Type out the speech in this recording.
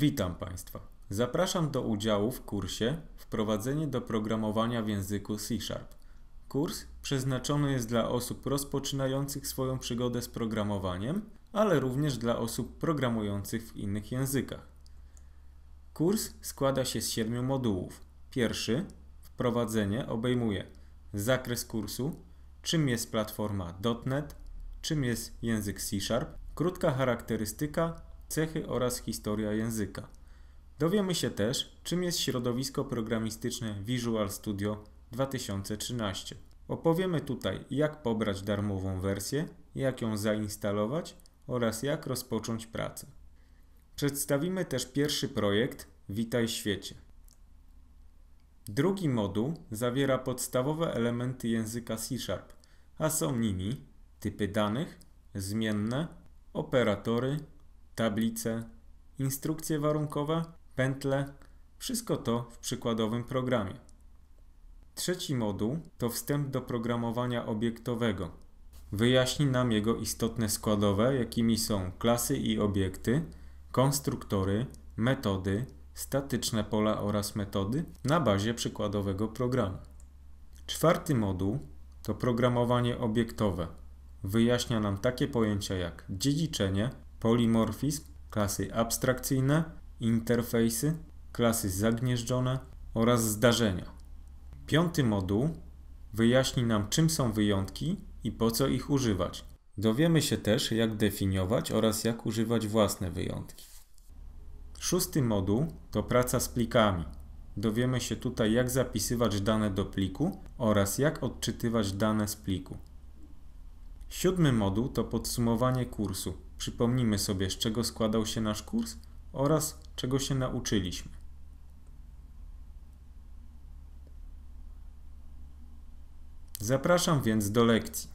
Witam Państwa. Zapraszam do udziału w kursie Wprowadzenie do programowania w języku C Sharp. Kurs przeznaczony jest dla osób rozpoczynających swoją przygodę z programowaniem, ale również dla osób programujących w innych językach. Kurs składa się z siedmiu modułów. Pierwszy, wprowadzenie, obejmuje zakres kursu, czym jest platforma .NET, czym jest język C Sharp, krótka charakterystyka, cechy oraz historia języka. Dowiemy się też, czym jest środowisko programistyczne Visual Studio 2013. Opowiemy tutaj, jak pobrać darmową wersję, jak ją zainstalować oraz jak rozpocząć pracę. Przedstawimy też pierwszy projekt Witaj świecie. Drugi moduł zawiera podstawowe elementy języka C Sharp, a są nimi typy danych, zmienne, operatory, tablice, instrukcje warunkowe, pętle, wszystko to w przykładowym programie. Trzeci moduł to wstęp do programowania obiektowego. Wyjaśni nam jego istotne składowe, jakimi są klasy i obiekty, konstruktory, metody, statyczne pola oraz metody na bazie przykładowego programu. Czwarty moduł to programowanie obiektowe. Wyjaśnia nam takie pojęcia jak dziedziczenie, polimorfizm, klasy abstrakcyjne, interfejsy, klasy zagnieżdżone oraz zdarzenia. Piąty moduł wyjaśni nam czym są wyjątki i po co ich używać. Dowiemy się też jak definiować oraz jak używać własne wyjątki. Szósty moduł to praca z plikami. Dowiemy się tutaj jak zapisywać dane do pliku oraz jak odczytywać dane z pliku. Siódmy moduł to podsumowanie kursu. Przypomnimy sobie, z czego składał się nasz kurs oraz czego się nauczyliśmy. Zapraszam więc do lekcji.